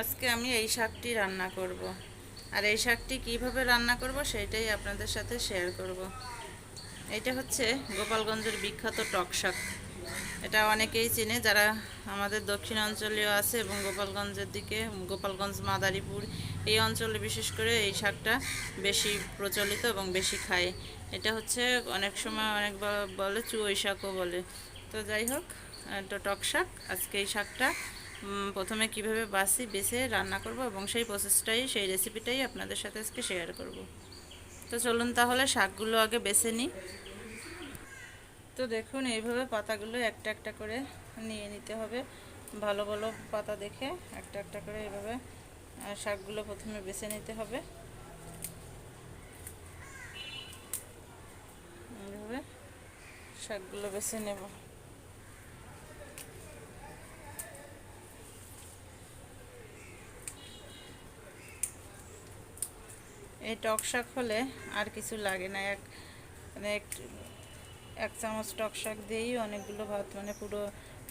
আজকে আমি এই শাকটি রান্না করব। আর এই শাকটি কীভাবে রান্না করব সেটাই আপনাদের সাথে শেয়ার করব। এটা হচ্ছে গোপালগঞ্জের বিখ্যাত টক শাক এটা অনেকেই চেনে, যারা আমাদের দক্ষিণাঞ্চলীয় আছে এবং গোপালগঞ্জের দিকে, গোপালগঞ্জ, মাদারীপুর এই অঞ্চলে বিশেষ করে এই শাকটা বেশি প্রচলিত এবং বেশি খায় এটা হচ্ছে অনেক সময় অনেক বলে চুই শাকও বলে তো যাই হোক এটা টক শাক, আজকে এই শাকটা প্রথমে কীভাবে বাসি বেছে রান্না করব এবং সেই প্রসেসটাই সেই রেসিপিটাই আপনাদের সাথে আজকে শেয়ার করব। তো চলুন তাহলে শাকগুলো আগে বেছে নিই। তো দেখুন, এইভাবে পাতাগুলো একটা একটা করে নিয়ে নিতে হবে। ভালো ভালো পাতা দেখে একটা একটা করে এইভাবে শাকগুলো প্রথমে বেছে নিতে হবে। এইভাবে শাকগুলো বেছে নেব। এই টক শাক হলে আর কিছু লাগে না। এক মানে এক চামচ টক শাক দিয়েই অনেকগুলো ভাত মানে পুরো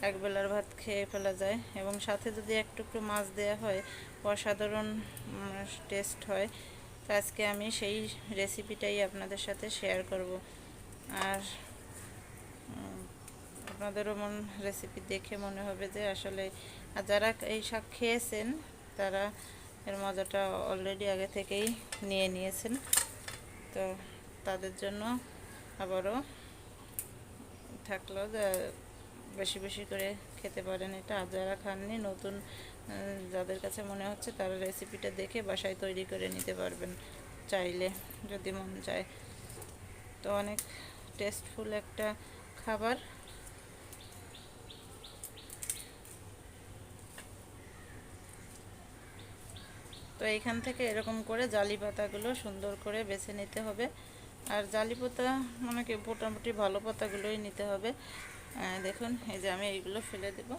এক বেলার ভাত খেয়ে ফেলা যায়। এবং সাথে যদি একটু একটু মাছ দেওয়া হয়, অসাধারণ টেস্ট হয়, তো আজকে আমি সেই রেসিপিটাই আপনাদের সাথে শেয়ার করব। আর আপনাদেরও মন রেসিপি দেখে মনে হবে যে আসলে যারা এই শাক খেয়েছেন, তারা এর মজাটা অলরেডি আগে থেকেই নিয়ে নিয়েছেন। তো তাদের জন্য আবারও থাকল বেশি বেশি করে খেতে পারেন এটা। আর যারা খাননি, নতুন যাদের কাছে মনে হচ্ছে তারা রেসিপিটা দেখে বাসায় তৈরি করে নিতে পারবেন চাইলে, যদি মন চায়। তো অনেক টেস্টফুল একটা খাবার। তো এইখান থেকে এরকম করে জালি পাতাগুলো সুন্দর করে বেছে নিতে হবে। আর জালি পাতা মানে কি, মোটামুটি ভালো পাতাগুলোই নিতে হবে। দেখুন, এই যে আমি এইগুলো ফেলে দেব।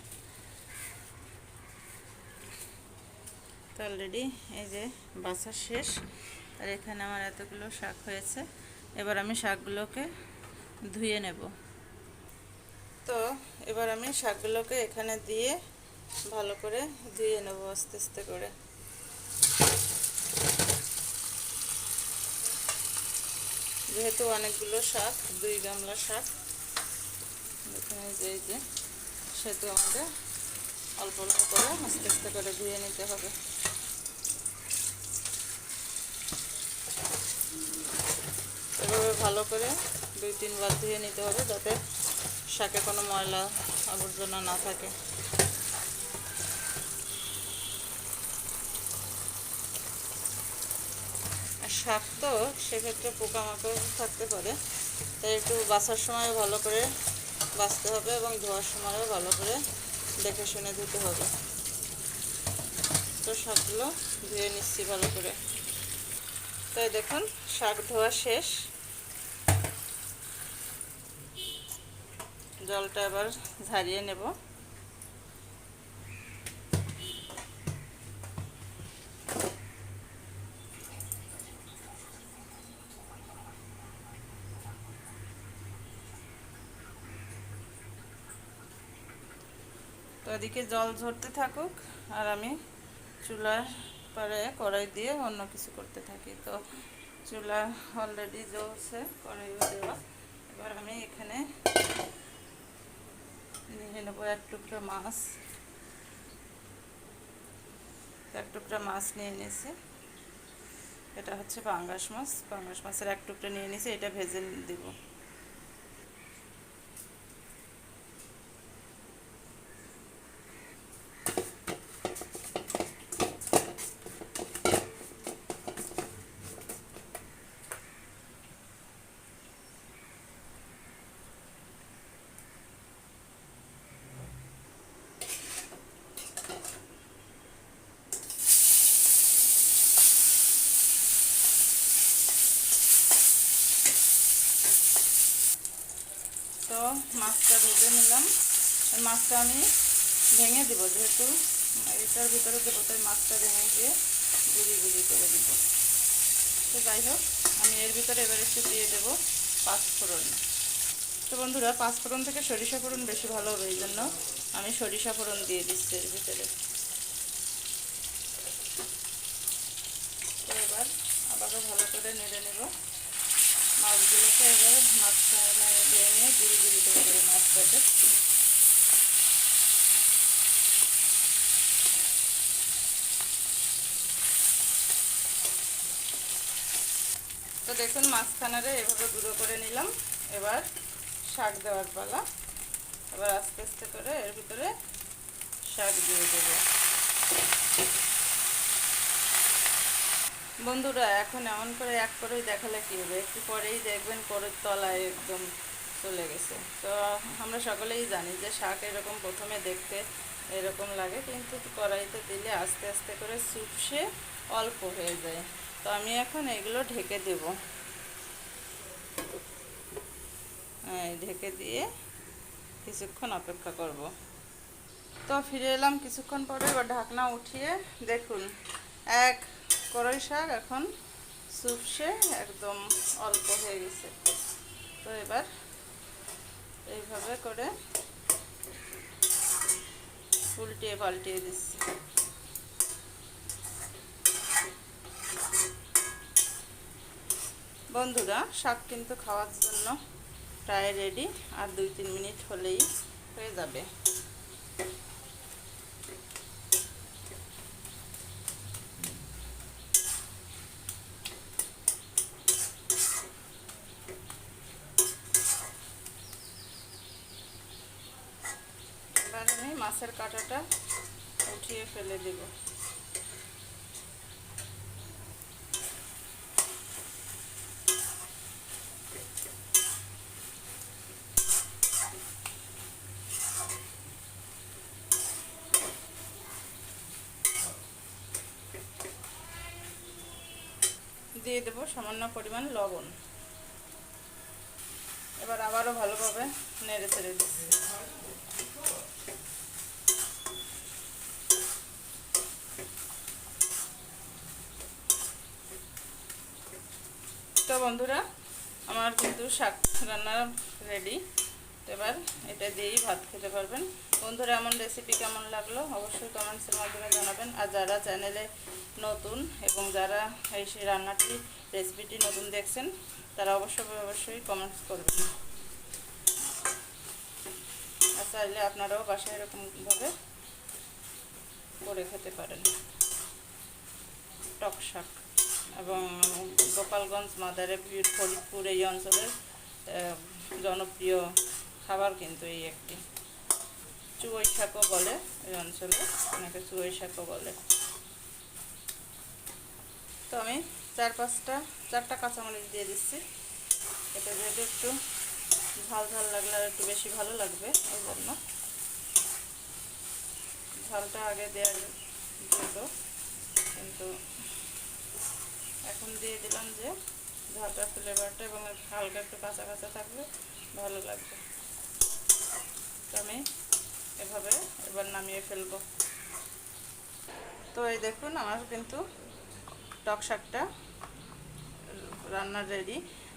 তো অলরেডি এই যে বাছা শেষ। আর এখানে আমার এতগুলো শাক হয়েছে। এবার আমি শাকগুলোকে ধুয়ে নেব। তো এবার আমি শাকগুলোকে এখানে দিয়ে ভালো করে ধুয়ে নেব আস্তে আস্তে করে। যেহেতু অনেকগুলো শাক, দুই গামলা শাক। এখানে যে যে, সেহেতু আমাদের অল্প অল্প করে আস্তে আস্তে করে ধুয়ে নিতে হবে। এভাবে ভালো করে দুই, তিনবার ধুয়ে নিতে হবে যাতে শাকে কোনো ময়লা আবর্জনা না থাকে। শাক তো সেক্ষেত্রে পোকামাকড় থাকতে পারে। তাই একটু বাছার সময় ভালো করে বাছতে হবে এবং ধোয়ার সময়ও ভালো করে দেখে শুনে ধুতে হবে। তো শাকগুলো ধুয়ে নিচ্ছি ভালো করে। তাই দেখুন, শাক ধোয়া শেষ। জলটা এবার ঝারিয়ে নেব। তো এদিকে জল ঝরতে থাকুক আর আমি চুলার পরে কড়াই দিয়ে অন্য কিছু করতে থাকি। তো চুলা অলরেডি জ্বলছে, কড়াইও দেওয়া। এবার আমি এখানে নিয়ে নেব এক টুকরো মাছ। এক টুকরা মাছ নিয়ে নিয়েছি। এটা হচ্ছে পাঙ্গাস মাছ। পাঙ্গাস মাছের এক টুকরা নিয়ে নিয়েছি, এটা ভেজে দেব। মাছটা ভেজে নিলাম। মাছটা আমি ভেঙে দেব, যেহেতু এটার ভিতরে দেবো, তাই মাছটা ভেঙে গিয়ে গুঁড়ি গুঁড়ি করে দিব। তো যাই হোক, আমি এর ভিতরে এবার একটু দিয়ে দেবো পাঁচফোড়ন। তো বন্ধুরা, পাঁচফোড়ন থেকে সরিষা ফোড়ন বেশি ভালো হবে এই জন্য আমি সরিষা ফোড়ন দিয়ে দিচ্ছি এর ভিতরে। তো এবার আবারও ভালো করে নেড়ে নেব। মাঝখানে দিয়ে নিয়ে গুড়ি গুড়ি করে দেবো মাছটাকে। তো দেখুন মাঝখানারে এভাবে গুঁড়ো করে নিলাম। এবার শাক দেওয়ার পালা। এবার আস্তে আস্তে করে এর ভিতরে শাক দিয়ে দেবো। বন্ধুরা, এখন এমন করে এক করেই দেখালে কী হবে? একটু পরেই দেখবেন করে তলায় একদম চলে গেছে। তো আমরা সকলেই জানি যে শাক এরকম প্রথমে দেখতে এরকম লাগে, কিন্তু কড়াইতে দিলে আস্তে আস্তে করে সুপসে অল্প হয়ে যায়। তো আমি এখন এগুলো ঢেকে দেব। ঢেকে দিয়ে কিছুক্ষণ অপেক্ষা করব। তো ফিরে এলাম কিছুক্ষণ পরে, এবার ঢাকনা উঠিয়ে দেখুন, এক কড়াই শাক এখন সুপসে একদম অল্প হয়ে গেছে। তো এবার এইভাবে করে উল্টিয়ে পাল্টিয়ে দিচ্ছি। বন্ধুরা, শাক কিন্তু খাওয়ার জন্য প্রায় রেডি আর দুই তিন মিনিট হলেই হয়ে যাবে এবার আমি মাছের কাঁটাটা উঠিয়ে ফেলে দেব। দিয়ে দেবো সামান্য পরিমাণ লবণ। এবার আবারও ভালোভাবে নেড়ে চেড়ে দিচ্ছি। তো বন্ধুরা, আমার কিন্তু শাক রান্না রেডি এবার এটা দিয়েই ভাত খেতে পারবেন। বন্ধুরা, এমন রেসিপি কেমন লাগল অবশ্যই কমেন্টসের মাধ্যমে জানাবেন। আর যারা চ্যানেলে নতুন এবং যারা এই সেই রান্নাটি রেসিপিটি নতুন দেখছেন, তারা অবশ্যই অবশ্যই কমেন্টস করবেন। আর চাইলে আপনারাও বাসায় এরকমভাবে করে খেতে পারেন। টক শাক। এবং গোপালগঞ্জ মাদারীপুর ফরিদপুর এই অঞ্চলের জনপ্রিয় খাবার কিন্তু এই একটি। চুই শাকও বলে এই অঞ্চলে, অনেকে চুই শাকও বলে। তো আমি চার পাঁচটা, চারটা কাঁচামরিচ দিয়ে দিচ্ছি। এটা যেহেতু একটু ঝাল ঝাল লাগলে আর একটু বেশি ভালো লাগবে ওই জন্য। ঝালটা আগে দেওয়া যেত, কিন্তু এখন দিয়ে দিলাম যে ঝালটা ফ্লেভারটা এবং হালকা একটু কাঁচা কাঁচা থাকবে ভালো লাগবে। আমি এভাবে এবার নামিয়ে ফেলব। তো এই দেখুন, আমার কিন্তু টক শাকটা রান্নার রেডি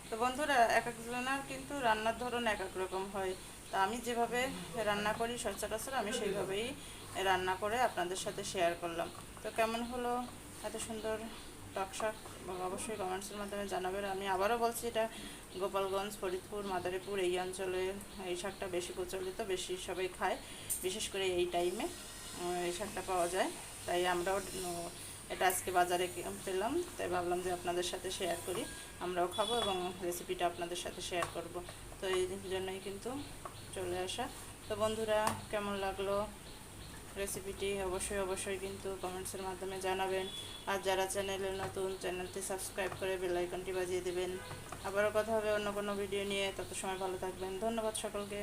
তো বন্ধুরা, এক একজনের কিন্তু রান্নার ধরন এক এক রকম হয়। তা আমি যেভাবে রান্না করি সচরাচর আমি সেইভাবেই রান্না করে আপনাদের সাথে শেয়ার করলাম। তো কেমন হলো এত সুন্দর টক শাক? অবশ্যই কমেন্টসের মাধ্যমে জানাবেন। আমি আবারও বলছি, এটা গোপালগঞ্জ, ফরিদপুর, মাদারীপুর এই অঞ্চলে এই শাকটা বেশি প্রচলিত, বেশি সবাই খায়। বিশেষ করে এই টাইমে এই শাকটা পাওয়া যায়। তাই আমরাও এটা আজকে বাজারে পেলাম। তাই ভাবলাম যে আপনাদের সাথে শেয়ার করি। আমরাও খাব এবং রেসিপিটা আপনাদের সাথে শেয়ার করব। তো এই জন্যই কিন্তু চলে আসা। তো বন্ধুরা, কেমন লাগল? রেসিপিটি অবশ্যই অবশ্যই কিন্তু কমেন্টসের মাধ্যমে জানাবেন। আর যারা চ্যানেলে নতুন চ্যানেলটি সাবস্ক্রাইব করে বেলাইকনটি বাজিয়ে দেবেন। আবারও কথা হবে অন্য কোনো ভিডিও নিয়ে। তত সময় ভালো থাকবেন। ধন্যবাদ সকলকে।